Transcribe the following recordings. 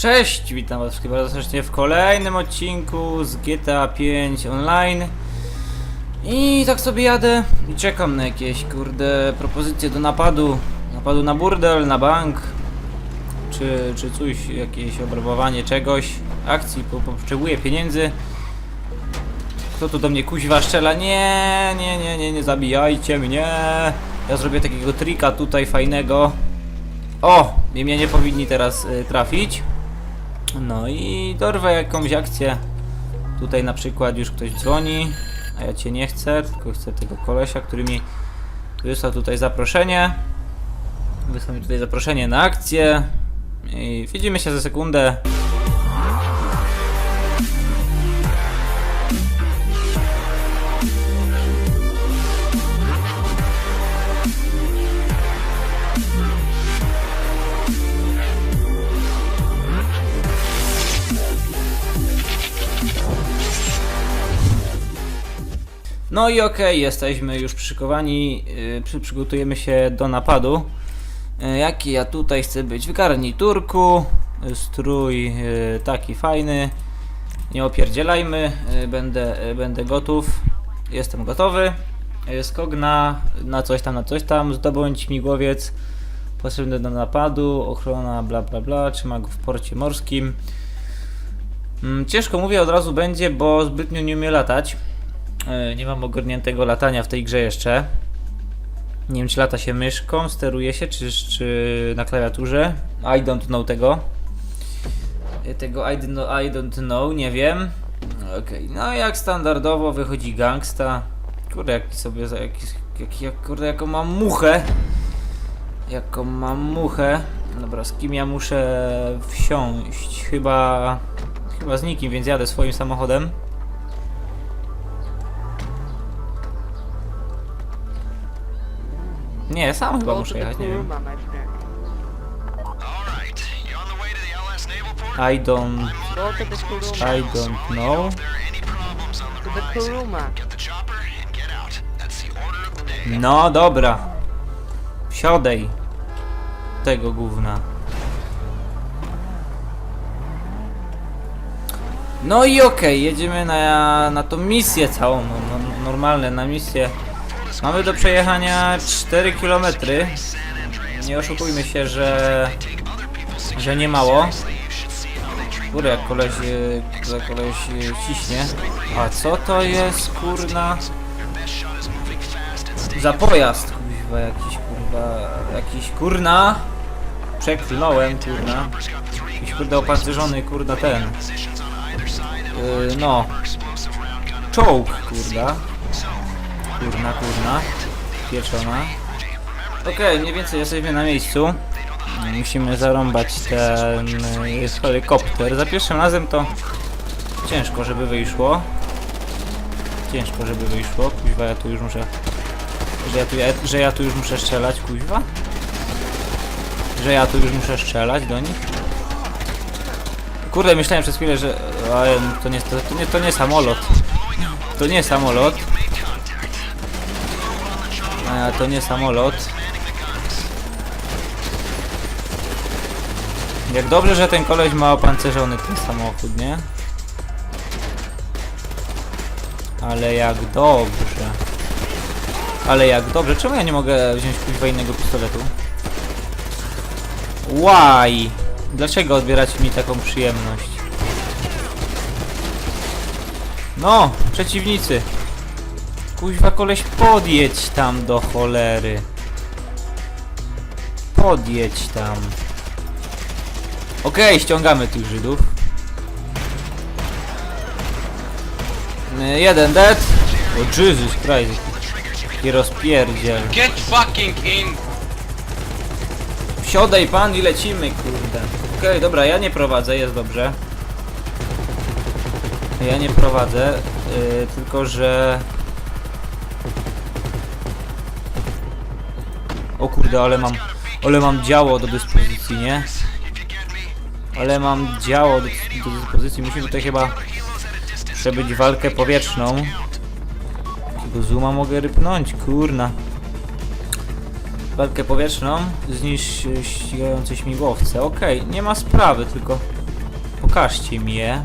Cześć, witam was wszystkich bardzo serdecznie w kolejnym odcinku z GTA 5 Online I tak sobie jadę i czekam na jakieś, kurde, propozycje do napadu Napadu na burdel, na bank Czy, czy coś, jakieś obrabowanie czegoś Akcji, bo potrzebuję pieniędzy Kto tu do mnie kuźwa szczela? Nie, nie, nie, nie, nie zabijajcie mnie Ja zrobię takiego trika tutaj fajnego o! Mnie nie powinni teraz y, trafić. No i dorwę jakąś akcję. Tutaj na przykład już ktoś dzwoni, a ja cię nie chcę, tylko chcę tego kolesia, który mi wysłał tutaj zaproszenie. Wysłał mi tutaj zaproszenie na akcję. I widzimy się za sekundę. No i okej, jesteśmy już przyszykowani, yy, przy, przygotujemy się do napadu. Yy, jaki ja tutaj chcę być? W garniturku, strój yy, taki fajny. Nie opierdzielajmy, yy, będę, będę gotów. Jestem gotowy. Yy, skok na, na coś tam, na coś tam, zdobądź migłowiec potrzebny do napadu, ochrona bla bla bla, trzyma go w porcie morskim. Mm, Ciężko mówię od razu będzie, bo zbytnio nie umie latać. E, Nie mam ogarniętego latania w tej grze jeszcze. Nie wiem, czy lata się myszką, steruje się, czy, czy na klawiaturze. I don't know tego. E, Tego I don't know, I don't know nie wiem. Okej, no jak standardowo wychodzi gangsta. Kurde, jaki sobie jaki, jak, kurde, jaką mam muchę. Jaką mam muchę. Dobra, z kim ja muszę wsiąść? Chyba, chyba z nikim, więc jadę swoim samochodem. Nie, sam chyba muszę jechać, nie wiem. I don't, Go to the Kuruma. I don't know. The To Kuruma. No dobra. Wsiodej. Tego gówna. No i okej, jedziemy na, na tą misję całą, no, no, normalne, na misję. Mamy do przejechania 4 km. Nie oszukujmy się, że, że nie mało. Kurde, jak koleś, jak koleś ciśnie. A co to jest, kurna? Za pojazd, kurwa, jakiś kurwa, jakiś kurna. Przeklnąłem, kurna. Jakiś kurde opancerzony, kurna ten. Yy, no. Czołg, kurda. Kurna, kurna. Pieczona. Okej, mniej więcej jesteśmy na miejscu. Musimy zarąbać ten helikopter. Za pierwszym razem to ciężko, żeby wyszło. Ciężko, żeby wyszło. Kuźwa, ja tu już muszę że ja, tu, że ja tu już muszę strzelać, kuźwa? Że ja tu już muszę strzelać do nich? Kurde, myślałem przez chwilę, że... Ale to nie, to, to nie, to nie samolot. To nie samolot. A, to nie samolot. Jak dobrze, że ten koleś ma opancerzony ten samochód, nie? Ale jak dobrze. Ale jak dobrze, czemu ja nie mogę wziąć kuźwa innego pistoletu? Why? Dlaczego odbierać mi taką przyjemność? No, przeciwnicy. Kuźwa koleś podjedź tam do cholery. Podjedź tam. Okej, ściągamy tych Żydów. Y, Jeden dead. O Jesus Christ. I rozpierdziel. Get fucking in! Wsiadaj pan i lecimy, kurde. Okej, dobra, ja nie prowadzę, jest dobrze. Ja nie prowadzę, yy, tylko że... O kurde, ale mam... Ale mam działo do dyspozycji, nie? Ale mam działo do, do dyspozycji, musimy tutaj chyba przebyć walkę powietrzną. Jakiego zooma mogę rypnąć, kurna. Walkę powietrzną, zniszcz ścigające śmigłowce. Okej, nie ma sprawy, tylko Pokażcie mi je.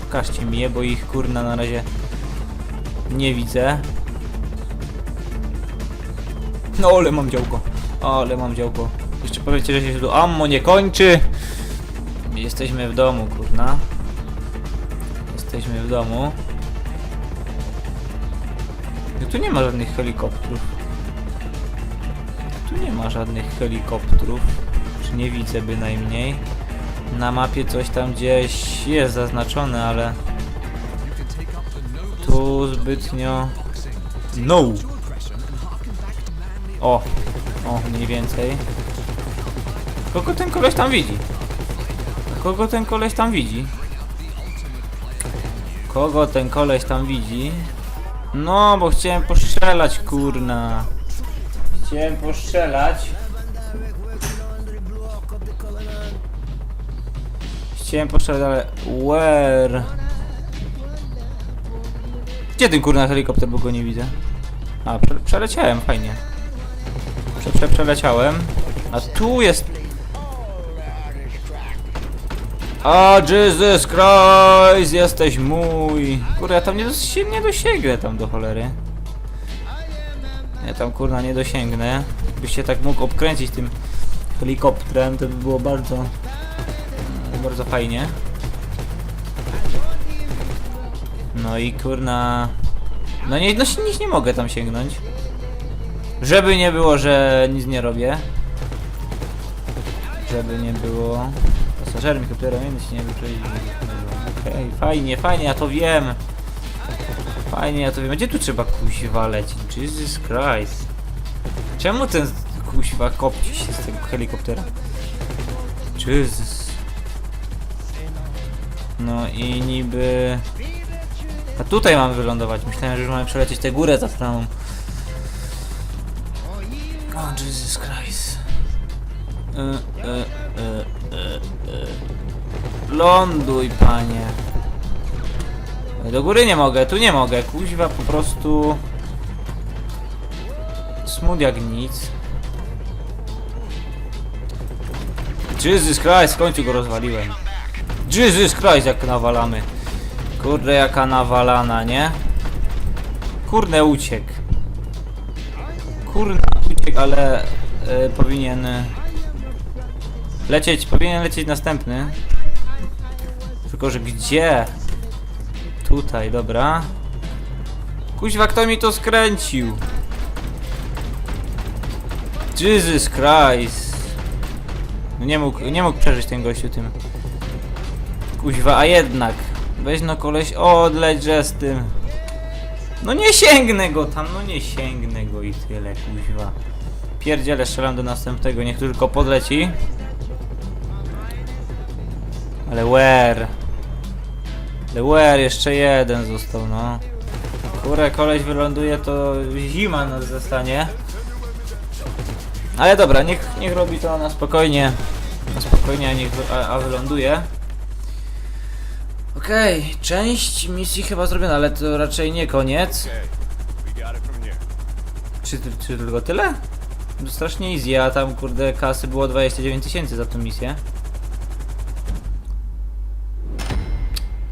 Pokażcie mi je, bo ich kurna na razie nie widzę. No ale mam działko. Ale mam działko. Jeszcze powiecie, że się tu ammo nie kończy. Jesteśmy w domu, kurna. Jesteśmy w domu. No tu nie ma żadnych helikopterów. Tu nie ma żadnych helikopterów. Nie widzę bynajmniej. Na mapie coś tam gdzieś jest zaznaczone, ale tu zbytnio. No! O! O, mniej więcej. Kogo ten koleś tam widzi? Kogo ten koleś tam widzi? Kogo ten koleś tam widzi? No, bo chciałem postrzelać, kurna. Chciałem postrzelać. Chciałem postrzelać, ale... Where? Gdzie ten kurna helikopter, bo go nie widzę? A, prze przeleciałem, fajnie. Prze prze przeleciałem. A tu jest... O, Jesus Christ, jesteś mój. Kurde, ja tam nie, dos nie dosięgnę tam do cholery. Ja tam kurna nie dosięgnę. Byś się tak mógł obkręcić tym helikopterem, to by było bardzo... mm, Bardzo fajnie. No i kurna... No nie, no nic nie mogę tam sięgnąć. Żeby nie było, że nic nie robię. Żeby nie było... Pasażerem helikoptera nic nie wyprzedzić. Okej, fajnie, fajnie, ja to wiem. Fajnie, ja to wiem. Gdzie tu trzeba kuźwa lecieć? Jesus Christ. Czemu ten kuźwa kopci się z tego helikoptera? Jesus. No i niby... A tutaj mamy wylądować. Myślałem, że już mamy przelecieć tę górę za stramą. O, Jesus Christ. Y, y, y. Ląduj, panie. Do góry nie mogę, tu nie mogę. Kuźwa po prostu... Smut jak nic. Jesus Christ, w końcu go rozwaliłem. Jesus Christ, jak nawalamy. Kurde, jaka nawalana, nie? Kurde, uciekł. Ale e, powinien e, lecieć, powinien lecieć następny. Tylko, że gdzie? Tutaj, dobra. Kuźwa, kto mi to skręcił? Jesus Christ. No nie mógł, nie mógł przeżyć ten gościu tym. Kuźwa, a jednak. Weź no koleś, odleć z tym. No nie sięgnę go tam, no nie sięgnę go i tyle, kuźwa. Pierdziele, strzelam do następnego, niech tylko podleci. Ale where? Ale where? Jeszcze jeden został, no. Kurę, koleś wyląduje, to zima nas zastanie. Ale dobra, niech, niech robi to na spokojnie. Na spokojnie, a niech a, a wyląduje. Okej, część misji chyba zrobiona, ale to raczej nie koniec. Czy, czy tylko tyle? Strasznie easy, a tam kurde kasy było 29 tysięcy za tą misję.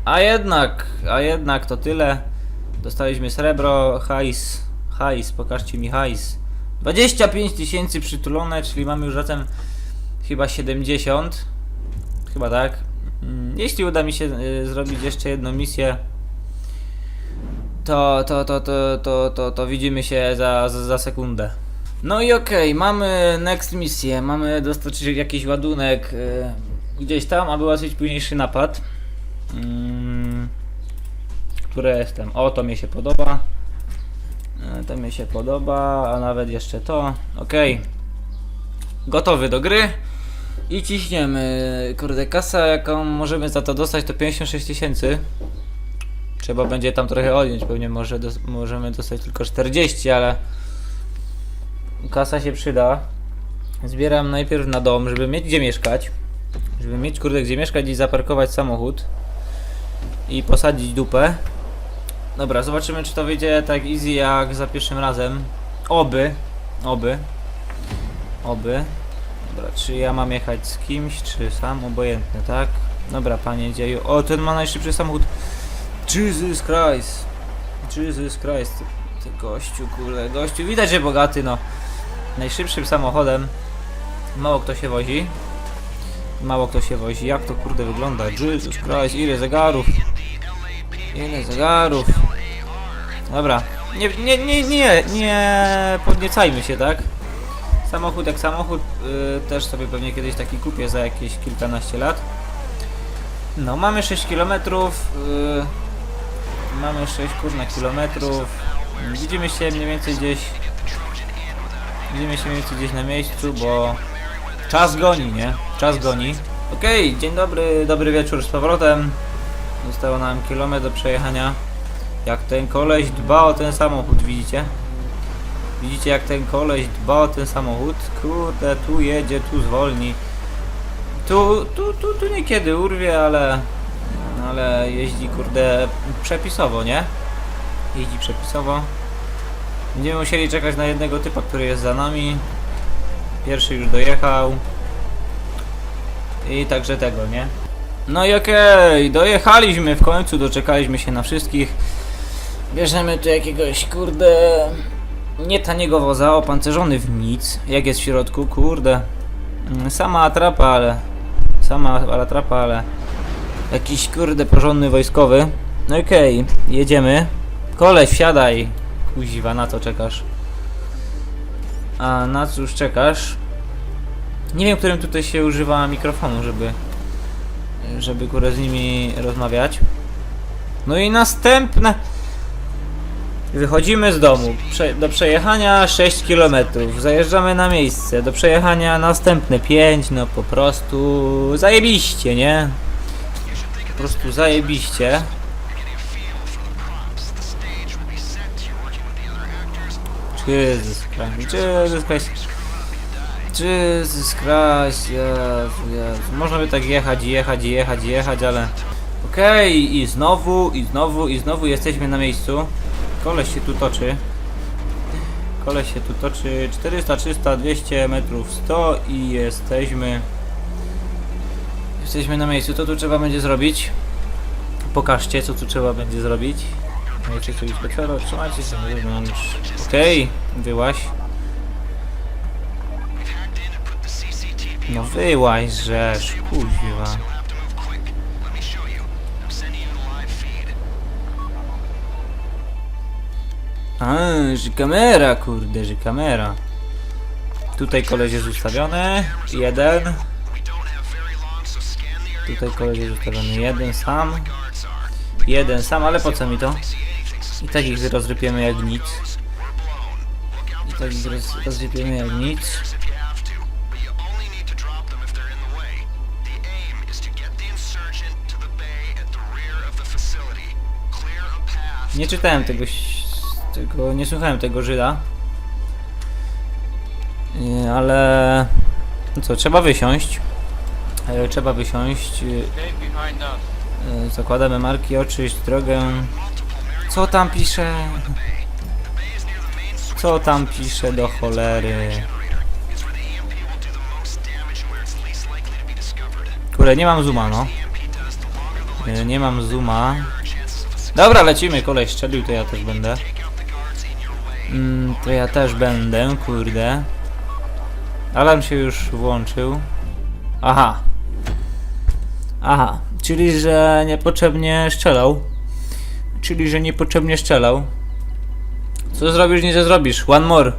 A jednak, a jednak to tyle. Dostaliśmy srebro, hajs, hajs, pokażcie mi hajs. 25 tysięcy przytulone, czyli mamy już razem chyba 70. Chyba tak. Mm, Jeśli uda mi się y, zrobić jeszcze jedną misję, to, to, to, to, to, to, to widzimy się za, za, za sekundę. No i okej, mamy next misję, mamy dostarczyć jakiś ładunek y, gdzieś tam, aby ułatwić późniejszy napad. Mm, które jestem? O, to mi się podoba. E, To mi się podoba, a nawet jeszcze to. Okej. Gotowy do gry. I ciśniemy. Kurde, kasa jaką możemy za to dostać to 56 tysięcy. Trzeba będzie tam trochę odjąć, pewnie może dos możemy dostać tylko 40, ale kasa się przyda. Zbieram najpierw na dom, żeby mieć gdzie mieszkać. Żeby mieć kurde gdzie mieszkać i zaparkować samochód. I posadzić dupę. Dobra, zobaczymy czy to wyjdzie tak easy jak za pierwszym razem. Oby. Oby. Oby. Dobra, czy ja mam jechać z kimś, czy sam? Obojętne, tak? Dobra, panie dzieju. O, ten ma najszybszy samochód. Jesus Christ. Jesus Christ. Ty, gościu, kurde, gościu. Widać, że bogaty, no. Najszybszym samochodem. Mało kto się wozi. Mało kto się wozi. Jak to kurde wygląda? Jesus Christ, ile zegarów. Ile zegarów. Dobra. Nie, nie, nie, nie, nie podniecajmy się, tak? Samochód jak samochód, y, też sobie pewnie kiedyś taki kupię za jakieś kilkanaście lat. No, mamy 6 km. Y, mamy 6 kurna kilometrów. Widzimy się mniej więcej gdzieś. Widzimy się gdzieś na miejscu, bo czas goni, nie? Czas goni. Okej, dzień dobry, dobry wieczór z powrotem. Zostało nam kilometr do przejechania. Jak ten koleś dba o ten samochód, widzicie? Widzicie jak ten koleś dba o ten samochód? Kurde, tu jedzie, tu zwolni. Tu, tu, tu, tu niekiedy urwie, ale... Ale jeździ, kurde, przepisowo, nie? Jeździ przepisowo. Będziemy musieli czekać na jednego typa, który jest za nami. Pierwszy już dojechał. I także tego, nie? No i okej, dojechaliśmy w końcu, doczekaliśmy się na wszystkich. Bierzemy tu jakiegoś, kurde, nie taniego woza, opancerzony w nic. Jak jest w środku, kurde. Mm, Sama atrapa, ale... Sama atrapa, ale... Jakiś, kurde, porządny wojskowy. No okej, jedziemy. Koleś, wsiadaj. Kuziwa, na co czekasz? A na cóż czekasz? Nie wiem, którym tutaj się używa mikrofonu, żeby... Żeby, kurde, z nimi rozmawiać. No i następne... Wychodzimy z domu. Prze do przejechania 6 km. Zajeżdżamy na miejsce. Do przejechania następne 5. No po prostu zajebiście, nie? Po prostu zajebiście. Jesus Christ. Jesus Christ. Jesus Christ. Jezu, Jezu. Można by tak jechać, jechać, jechać, jechać, ale... Okej, i znowu, i znowu, i znowu jesteśmy na miejscu. Koleś się tu toczy. Koleś się tu toczy. 400, 300, 200 metrów 100 i jesteśmy... Jesteśmy na miejscu. Co tu trzeba będzie zrobić? Pokażcie, co tu trzeba będzie zrobić. No Jeszcze coś dopiero, trzymajcie się na zewnątrz. Okej, wyłaś. No wyłaś, żeż, kuźwa. A, że kamera, kurde, że kamera. Tutaj koleś jest ustawiony. Jeden. Tutaj koleś jest ustawiony jeden sam. Jeden sam, ale po co mi to? I tak ich rozrypiemy jak nic. I tak ich roz, rozrypiemy jak nic. Nie czytałem tego, tego nie słuchałem tego Żyda. Ale... No co, trzeba wysiąść. E, Trzeba wysiąść. E, Zakładamy marki, oczyść drogę. Co tam pisze? Co tam pisze do cholery? Kurde, nie mam zooma, no. Nie mam zooma. Dobra, lecimy, koleś strzelił, to ja też będę. Mm, to ja też będę, kurde. Alarm się już włączył. Aha. Aha, czyli że niepotrzebnie strzelał. Czyli że niepotrzebnie strzelał. Co zrobisz, nie co zrobisz. One more.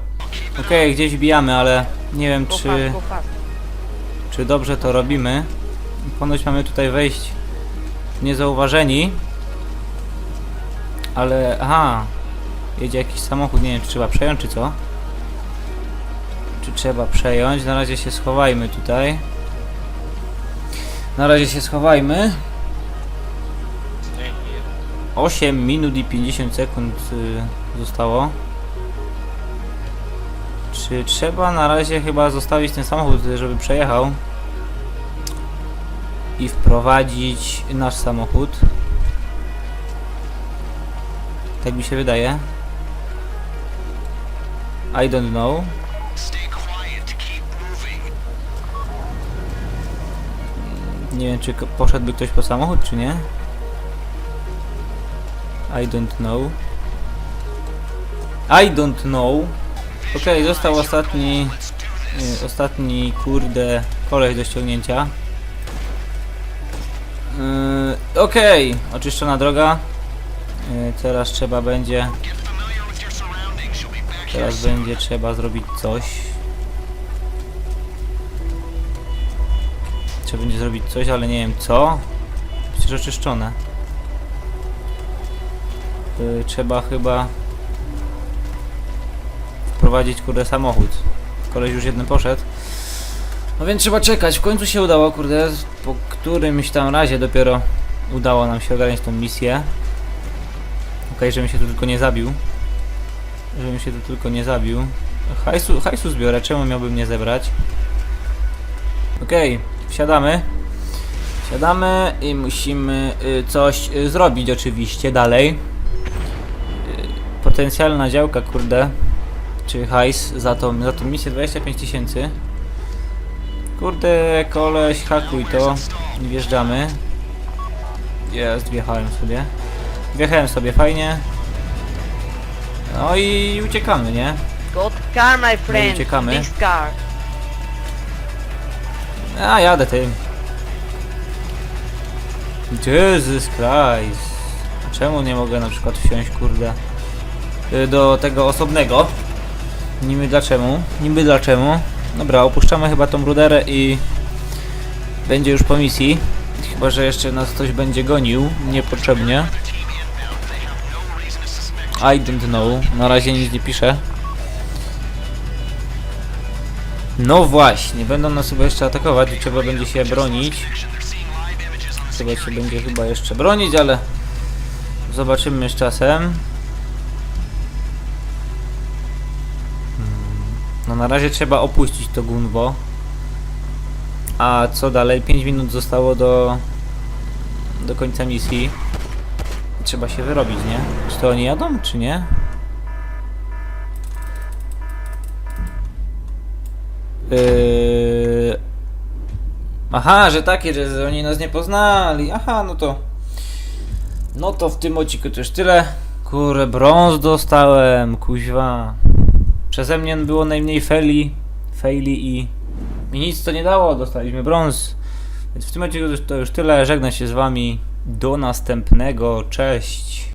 Okej, gdzieś bijamy, ale nie wiem czy, czy dobrze to robimy. Ponoć mamy tutaj wejść niezauważeni. Ale, aha, jedzie jakiś samochód, nie wiem czy trzeba przejąć czy co. Czy trzeba przejąć? Na razie się schowajmy tutaj. Na razie się schowajmy. Stay here. 8 minut i 50 sekund y, zostało. Czy trzeba na razie chyba zostawić ten samochód, żeby przejechał i wprowadzić nasz samochód? Tak mi się wydaje. I don't know. Nie wiem, czy poszedłby ktoś po samochód, czy nie. I don't know. I don't know. Okej, został ostatni... y, ostatni, kurde, koleś do ściągnięcia. Yy, Okej, oczyszczona droga. Yy, teraz trzeba będzie... Teraz będzie trzeba zrobić coś. Trzeba będzie zrobić coś, ale nie wiem co. Przecież oczyszczone. Yy, trzeba chyba wprowadzić kurde samochód. Koleś już jeden poszedł. No więc trzeba czekać. W końcu się udało, kurde. Po którymś tam razie dopiero udało nam się ogarnąć tą misję. Okej, żebym się tu tylko nie zabił. Żebym się tu tylko nie zabił. Hajsu, hajsu zbiorę, czemu miałbym nie zebrać? Okej, wsiadamy. Wsiadamy i musimy y, coś y, zrobić oczywiście dalej. Potencjalna działka, kurde. Czy hajs za tą, za tą misję 25 tysięcy. Kurde, koleś, hakuj to. Wjeżdżamy. Jest, wjechałem sobie. Wjechałem sobie fajnie. No i uciekamy, nie? Got car, my friend. uciekamy. This car. A, jadę tym. Jesus Christ. Czemu nie mogę na przykład wsiąść, kurde, do tego osobnego? Niby dlaczego? Niby dlaczego? Dobra, opuszczamy chyba tą ruderę i będzie już po misji. Chyba, że jeszcze nas ktoś będzie gonił niepotrzebnie. I don't know. Na razie nic nie piszę. No właśnie, będą nas chyba jeszcze atakować i trzeba będzie się bronić. Trzeba się będzie chyba jeszcze bronić, ale zobaczymy z czasem. No na razie trzeba opuścić to gunwo. A co dalej? 5 minut zostało do do końca misji. Trzeba się wyrobić, nie? Czy to oni jadą, czy nie? Yy... Aha, że takie, że oni nas nie poznali. Aha, no to. No to w tym odcinku już tyle. Kurę, brąz dostałem, kuźwa. Przeze mnie było najmniej feli, faili i, i nic to nie dało, dostaliśmy brąz. Więc w tym odcinku to już- tyle. Żegnam się z wami. Do następnego. Cześć.